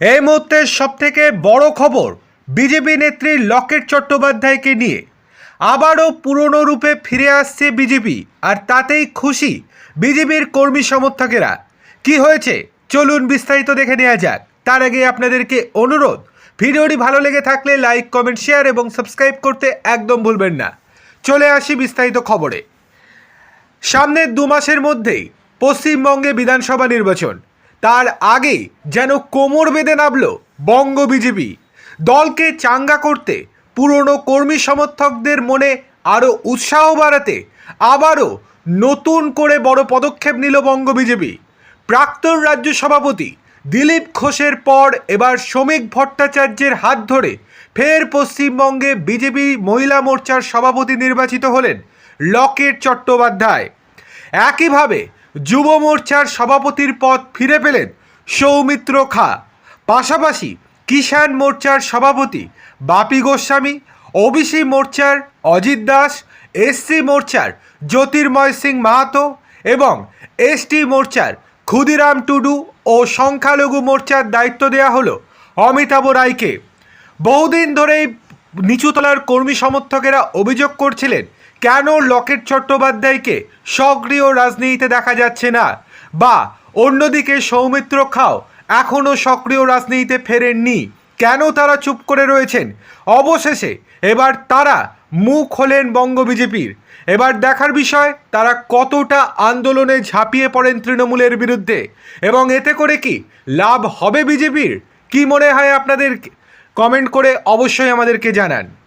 এই মুহূর্তের সবথেকে বড় খবর বিজেপি নেত্রী লকেট চট্টোপাধ্যায়কে নিয়ে। আবারও পুরনো রূপে ফিরে আসছে বিজেপি, আর তাতেই খুশি বিজেপির কর্মী সমর্থকেরা। কি হয়েছে? চলুন বিস্তারিত দেখে নেওয়া যাক। তার আগে আপনাদেরকে অনুরোধ, ভিডিওটি ভালো লেগে থাকলে লাইক, কমেন্ট, শেয়ার এবং সাবস্ক্রাইব করতে একদম ভুলবেন না। চলে আসি বিস্তারিত খবরে। সামনের দু মাসের মধ্যেই পশ্চিমবঙ্গে বিধানসভা নির্বাচন। তার আগে যেন কোমর বেঁধে নামল বঙ্গ বিজেপি। দলকে চাঙ্গা করতে পুরনো কর্মী সমর্থকদের মনে আরও উৎসাহ বাড়াতে আবারও নতুন করে বড় পদক্ষেপ নিল বঙ্গ বিজেপি। প্রাক্তন রাজ্য সভাপতি দিলীপ ঘোষের পর এবার শ্রমিক ভট্টাচার্যের হাত ধরে ফের পশ্চিমবঙ্গে বিজেপি মহিলা মোর্চার সভাপতি নির্বাচিত হলেন লকেট চট্টোপাধ্যায়। একইভাবে যুব মোর্চার সভাপতির পদ ফিরে পেলেন সৌমিত্র খা। পাশাপাশি কিষাণ মোর্চার সভাপতি বাপি গোস্বামী, ওবিসি মোর্চার অজিত দাস, এসসি মোর্চার জ্যোতির্ময় সিং মাহাতো এবং এসটি মোর্চার ক্ষুদিরাম টুডু ও সংখ্যালঘু মোর্চার দায়িত্ব দেওয়া হলো অমিতাভ রায়কে। বহুদিন ধরেই নিচুতলার কর্মী সমর্থকেরা অভিযোগ করছিলেন কেন লকেট চট্টোপাধ্যায়কে সক্রিয় রাজনীতিতে দেখা যাচ্ছে না? বা অন্যদিকে সৌমিত্র খাও এখনও সক্রিয় রাজনীতিতে ফেরেননি। কেন তারা চুপ করে রয়েছেন? অবশেষে এবার তারা মুখ হলেন বঙ্গ বিজেপির। এবার দেখার বিষয়, তারা কতটা আন্দোলনে ঝাঁপিয়ে পড়েন তৃণমূলের বিরুদ্ধে? এবং এতে করে কি লাভ হবে বিজেপির? কি মনে হয় আপনাদের? কমেন্ট করে অবশ্যই আমাদেরকে জানান।